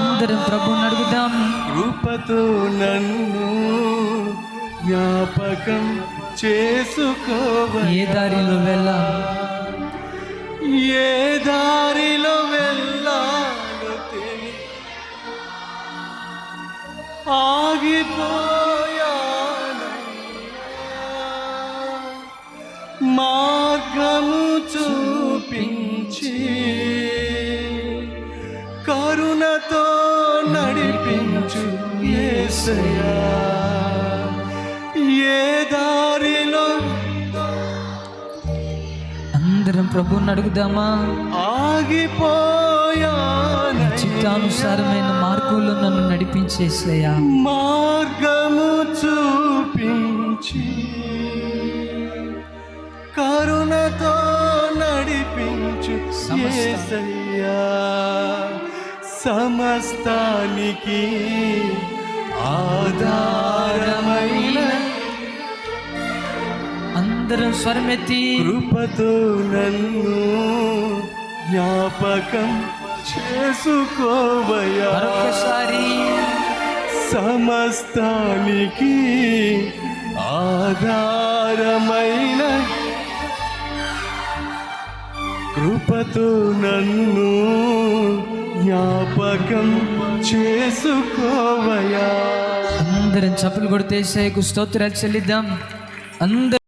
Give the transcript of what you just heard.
అందరం ప్రభుని అడుగుదాం. కృపతో నన్ను జ్ఞాపకం చేసుకోవ ఏ దారిలో వెళ్ళా ఏ దారిలో వెళ్ళాలో ఆగిపోయా మార్గ కరుణతో నడిపించు ఏ దారిలో? అందరం ప్రభుని అడుగుదామా? ఆగిపోయాను చిత్తానుసారమైన మార్గంలో నన్ను నడిపించేసయ్యా మార్గము చూపించి కరుణతో నడిపించు యేసయ్యా. సమస్తానికి ఆధారమైన అందరం స్వరమెత్తి కృపతో నన్ను జ్ఞాపకం చేసుకోవయా మరొకసారి సమస్తానికి ఆధారమైన కృపతో నన్ను జ్ఞాపకం చేసుకోవయా అందరం చప్పులు కొడితే స్తోత్రాలు చెల్లిద్దాం. అందరూ